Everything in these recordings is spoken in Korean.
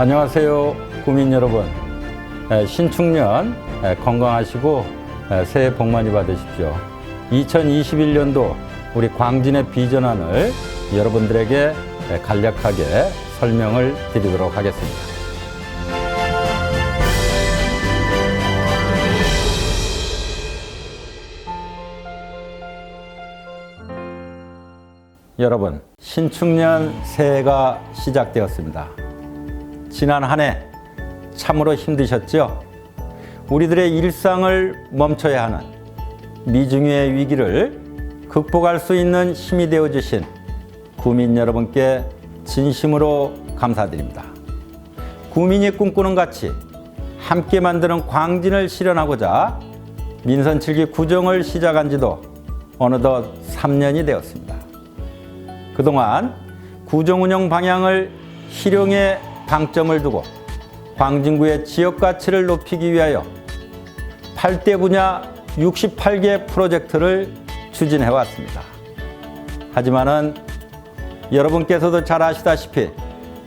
안녕하세요, 구민 여러분. 에, 신축년 에, 건강하시고 에, 새해 복 많이 받으십시오. 2021년도 우리 광진의 비전안을 여러분들에게 에, 간략하게 설명을 드리도록 하겠습니다. 여러분, 신축년 새해가 시작되었습니다. 지난 한 해 참으로 힘드셨죠? 우리들의 일상을 멈춰야 하는 미중의 위기를 극복할 수 있는 힘이 되어 주신 구민 여러분께 진심으로 감사드립니다. 구민이 꿈꾸는 가치 함께 만드는 광진을 실현하고자 민선 7기 구정을 시작한 지도 어느덧 3년이 되었습니다. 그동안 구정 운영 방향을 실용에 방점을 두고 광진구의 지역 가치를 높이기 위하여 8대 분야 68개 프로젝트를 추진해 왔습니다. 하지만은 여러분께서도 잘 아시다시피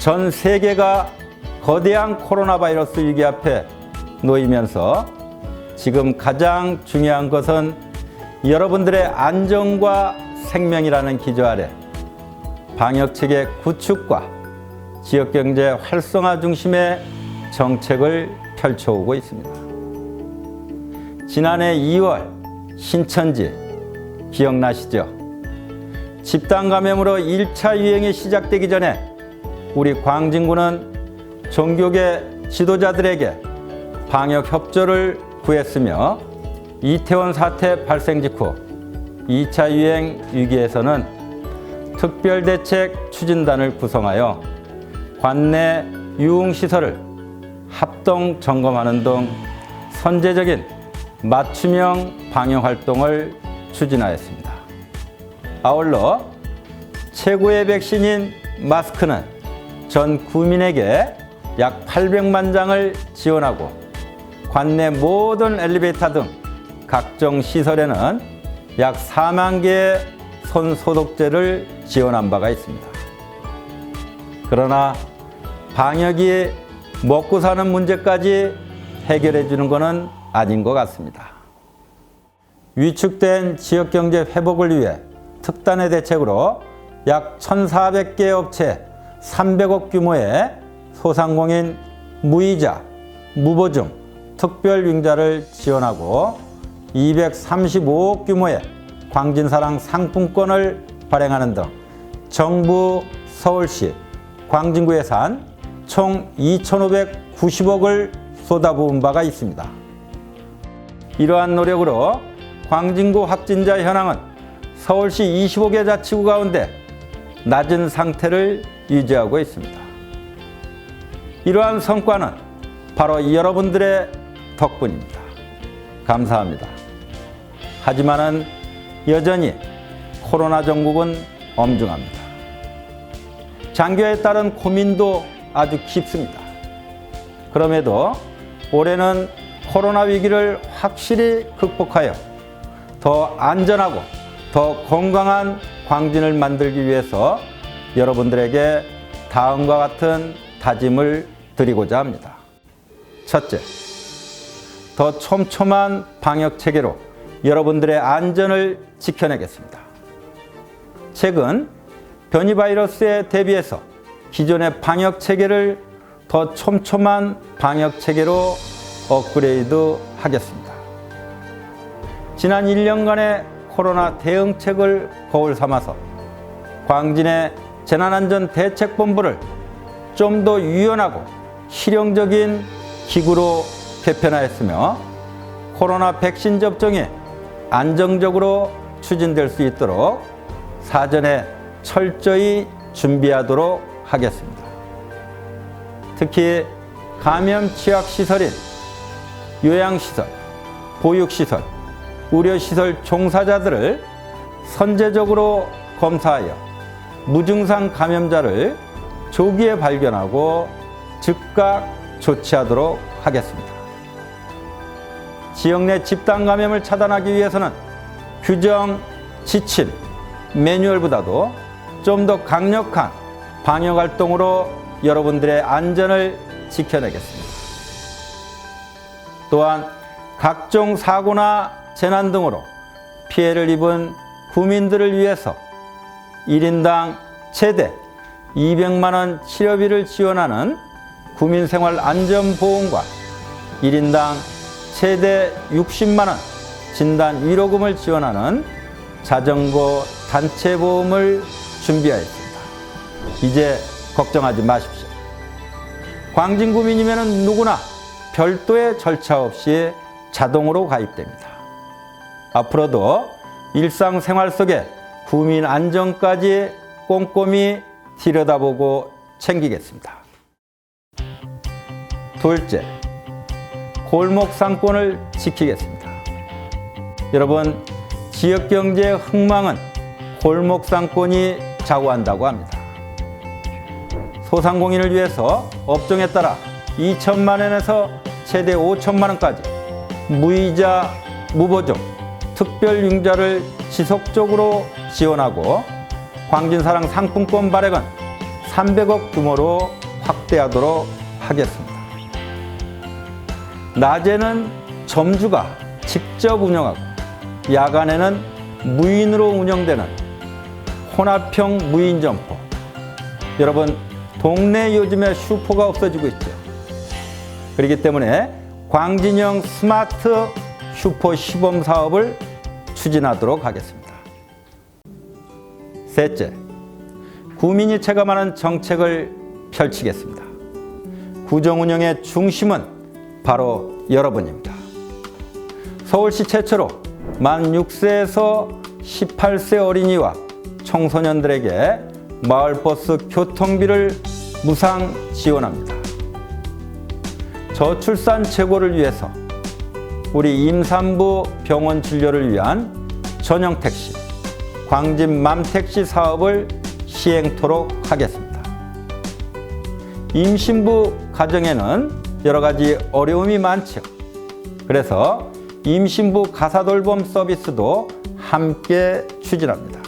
전 세계가 거대한 코로나 바이러스 위기 앞에 놓이면서 지금 가장 중요한 것은 여러분들의 안전과 생명이라는 기조 아래 방역 체계 구축과 지역 경제 활성화 중심의 정책을 펼쳐오고 있습니다. 지난해 2월 신천지 기억나시죠? 집단 감염으로 1차 유행이 시작되기 전에 우리 광진구는 종교계 지도자들에게 방역 협조를 구했으며 이태원 사태 발생 직후 2차 유행 위기에서는 특별대책 추진단을 구성하여 관내 유흥시설을 합동 점검하는 등 선제적인 맞춤형 방역 활동을 추진하였습니다. 아울러 최고의 백신인 마스크는 전 구민에게 약 800만 장을 지원하고 관내 모든 엘리베이터 등 각종 시설에는 약 4만 개의 손 소독제를 지원한 바가 있습니다. 그러나 방역이 먹고 사는 문제까지 해결해 주는 것은 아닌 것 같습니다. 위축된 지역 경제 회복을 위해 특단의 대책으로 약 1,400개 업체 300억 규모의 소상공인 무이자, 무보증, 특별융자를 지원하고 235억 규모의 광진사랑 상품권을 발행하는 등 정부, 서울시, 광진구 예산 총 2,590억을 쏟아부은 바가 있습니다. 이러한 노력으로 광진구 확진자 현황은 서울시 25개 자치구 가운데 낮은 상태를 유지하고 있습니다. 이러한 성과는 바로 여러분들의 덕분입니다. 감사합니다. 하지만은 여전히 코로나 정국은 엄중합니다. 장교에 따른 고민도 아주 깊습니다. 그럼에도 올해는 코로나 위기를 확실히 극복하여 더 안전하고 더 건강한 광진을 만들기 위해서 여러분들에게 다음과 같은 다짐을 드리고자 합니다. 첫째, 더 촘촘한 방역 체계로 여러분들의 안전을 지켜내겠습니다. 최근 변이 바이러스에 대비해서 기존의 방역 체계를 더 촘촘한 방역 체계로 업그레이드 하겠습니다. 지난 1년간의 코로나 대응책을 거울 삼아서 광진의 재난안전 대책본부를 좀 더 유연하고 실용적인 기구로 개편하였으며 코로나 백신 접종이 안정적으로 추진될 수 있도록 사전에 철저히 준비하도록 하겠습니다. 특히 감염 취약 시설인 요양시설, 보육시설, 의료시설 종사자들을 선제적으로 검사하여 무증상 감염자를 조기에 발견하고 즉각 조치하도록 하겠습니다. 지역 내 집단 감염을 차단하기 위해서는 규정, 지침, 매뉴얼보다도 좀 더 강력한 방역 활동으로 여러분들의 안전을 지켜내겠습니다. 또한 각종 사고나 재난 등으로 피해를 입은 구민들을 위해서 1인당 최대 200만 원 치료비를 지원하는 구민생활안전보험과 1인당 최대 60만 원 진단 위로금을 지원하는 자전거 단체 보험을 준비하였습니다. 이제 걱정하지 마십시오. 광진구민이면 누구나 별도의 절차 없이 자동으로 가입됩니다. 앞으로도 일상생활 속에 구민 안전까지 꼼꼼히 들여다보고 챙기겠습니다. 둘째, 골목 상권을 지키겠습니다. 여러분, 지역 경제의 흥망은 골목 상권이 좌우한다고 합니다. 소상공인을 위해서 업종에 따라 2천만 원에서 최대 5천만 원까지 무이자 무보증 특별 융자를 지속적으로 지원하고 광진사랑 상품권 발행은 300억 규모로 확대하도록 하겠습니다. 낮에는 점주가 직접 운영하고 야간에는 무인으로 운영되는 혼합형 무인 점포. 여러분, 동네 요즘에 슈퍼가 없어지고 있죠. 그렇기 때문에 광진형 스마트 슈퍼 시범 사업을 추진하도록 하겠습니다. 셋째, 구민이 체감하는 정책을 펼치겠습니다. 구정 운영의 중심은 바로 여러분입니다. 서울시 최초로 만 6세에서 18세 어린이와 청소년들에게 마을버스 교통비를 무상 지원합니다. 저출산 최고를 위해서 우리 임산부 병원 진료를 위한 전용 택시, 광진 맘택시 사업을 시행토록 하겠습니다. 임신부 가정에는 여러 가지 어려움이 많죠. 그래서 임신부 가사돌봄 서비스도 함께 추진합니다.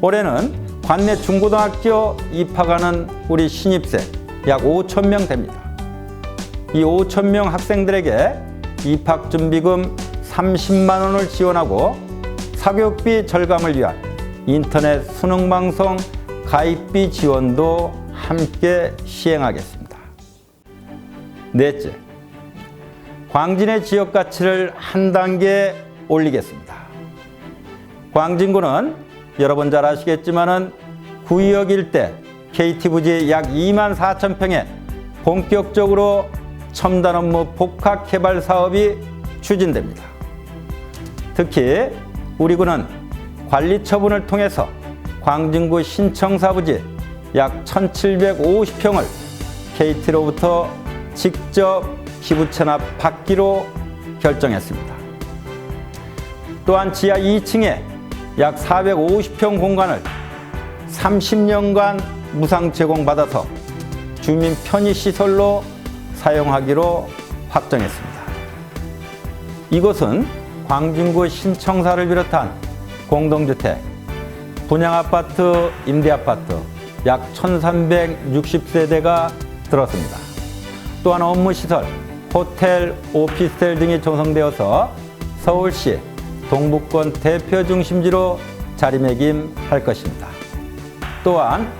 올해는 관내 중고등학교 입학하는 우리 신입생 약 5천 명 됩니다. 이 5천 명 학생들에게 입학 준비금 30만 원을 지원하고 사교육비 절감을 위한 인터넷 수능 방송 가입비 지원도 함께 시행하겠습니다. 넷째, 광진의 지역 가치를 한 단계 올리겠습니다. 광진구는 여러분 잘 아시겠지만은 구역 일대 KT 부지 약 2만 4천 평에 본격적으로 첨단 업무 복합 개발 사업이 추진됩니다. 특히 우리 구는 관리 처분을 통해서 광진구 신청사 부지 약 1,750평을 KT로부터 직접 기부 체납 받기로 결정했습니다. 또한 지하 2층에 약 450평 공간을 30년간 무상 제공받아서 주민 편의 시설로 사용하기로 확정했습니다. 이곳은 광진구 신청사를 비롯한 공동주택, 분양아파트, 임대아파트 약 1360세대가 들었습니다. 또한 업무시설, 호텔, 오피스텔 등이 조성되어서 서울시 동북권 대표 중심지로 자리매김할 것입니다. 또한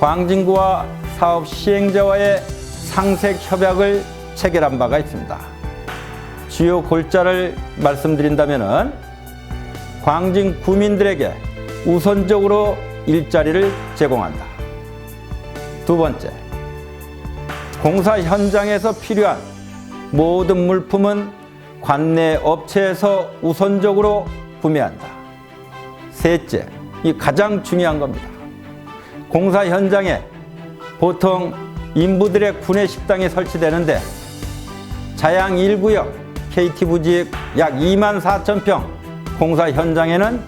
광진구와 사업 시행자와의 상색 협약을 체결한 바가 있습니다. 주요 골자를 말씀드린다면 광진 구민들에게 우선적으로 일자리를 제공한다. 두 번째, 공사 현장에서 필요한 모든 물품은 관내 업체에서 우선적으로 구매한다. 셋째, 이 가장 중요한 겁니다. 공사 현장에 보통 인부들의 구내 식당이 설치되는데 자양 1구역 KT 부지 약 2만 4천 평 공사 현장에는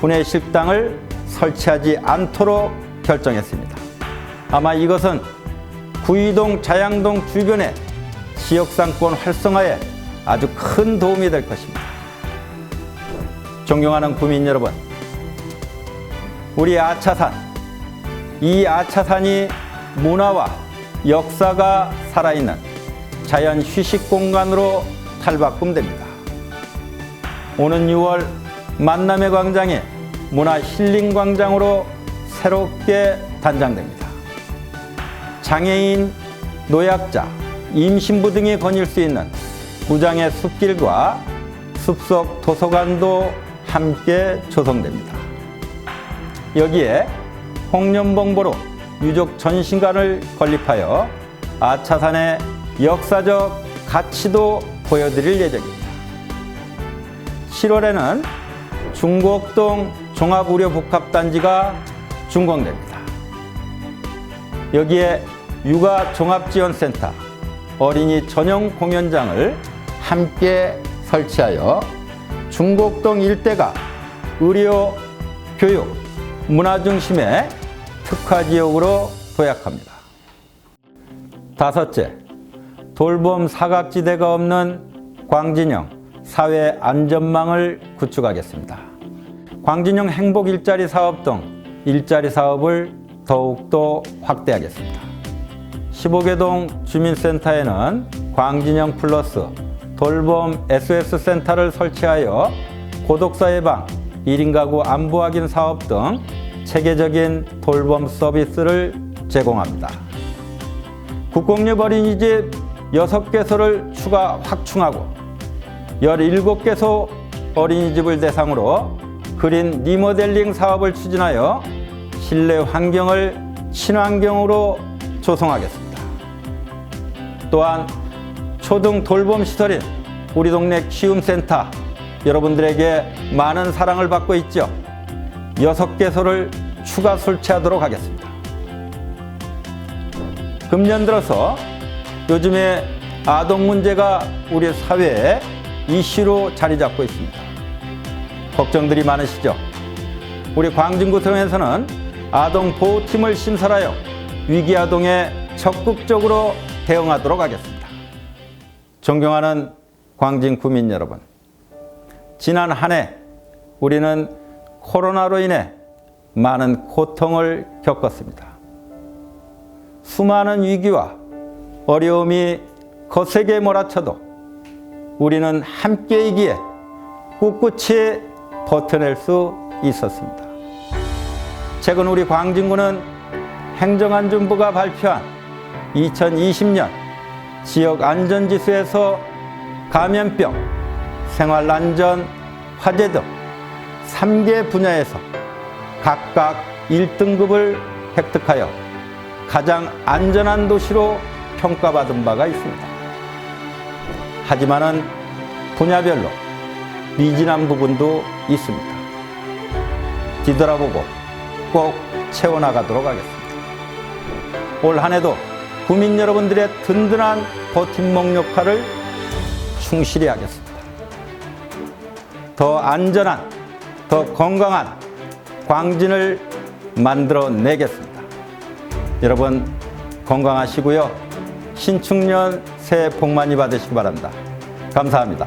구내 식당을 설치하지 않도록 결정했습니다. 아마 이것은 구이동 자양동 주변의 지역상권 활성화에 아주 큰 도움이 될 것입니다. 존경하는 구민 여러분, 우리 아차산 이 아차산이 문화와 역사가 살아있는 자연 휴식 공간으로 탈바꿈됩니다. 오는 6월 만남의 광장이 문화 힐링 광장으로 새롭게 단장됩니다. 장애인, 노약자, 임신부 등이 거닐 수 있는 구장의 숲길과 숲속 도서관도 함께 조성됩니다. 여기에 홍련봉보로 유적 전신관을 건립하여 아차산의 역사적 가치도 보여드릴 예정입니다. 7월에는 중곡동 종합의료복합단지가 준공됩니다. 여기에 육아종합지원센터, 어린이 전용 공연장을 함께 설치하여 중곡동 일대가 의료, 교육, 문화 중심의 특화 지역으로 도약합니다. 다섯째, 돌봄 사각지대가 없는 광진형 사회 안전망을 구축하겠습니다. 광진형 행복 일자리 사업 등 일자리 사업을 더욱더 확대하겠습니다. 15개 동 주민센터에는 광진형 플러스 돌봄 SOS 센터를 설치하여 고독사 예방, 1인 가구 안부 확인 사업 등 체계적인 돌봄 서비스를 제공합니다. 국공립 어린이집 6개소를 추가 확충하고 17개소 어린이집을 대상으로 그린 리모델링 사업을 추진하여 실내 환경을 친환경으로 조성하겠습니다. 또한 초등 돌봄 시설인 우리 동네 키움센터 여러분들에게 많은 사랑을 받고 있죠. 여섯 개소를 추가 설치하도록 하겠습니다. 금년 들어서 요즘에 아동 문제가 우리 사회에 이슈로 자리 잡고 있습니다. 걱정들이 많으시죠? 우리 광진구청에서는 아동 보호팀을 신설하여 위기 아동에 적극적으로 대응하도록 하겠습니다. 존경하는 광진 구민 여러분, 지난 한 해 우리는 코로나로 인해 많은 고통을 겪었습니다. 수많은 위기와 어려움이 거세게 몰아쳐도 우리는 함께이기에 꿋꿋이 버텨낼 수 있었습니다. 최근 우리 광진구는 행정안전부가 발표한 2020년 지역 안전지수에서 감염병, 생활안전, 화재 등 3개 분야에서 각각 1등급을 획득하여 가장 안전한 도시로 평가받은 바가 있습니다. 하지만은 분야별로 미진한 부분도 있습니다. 뒤돌아보고 꼭 채워나가도록 하겠습니다. 올 한 해도 국민 여러분들의 든든한 버팀목 역할을 충실히 하겠습니다. 더 안전한, 더 건강한 광진을 만들어 내겠습니다. 여러분 건강하시고요. 신축년 새해 복 많이 받으시기 바랍니다. 감사합니다.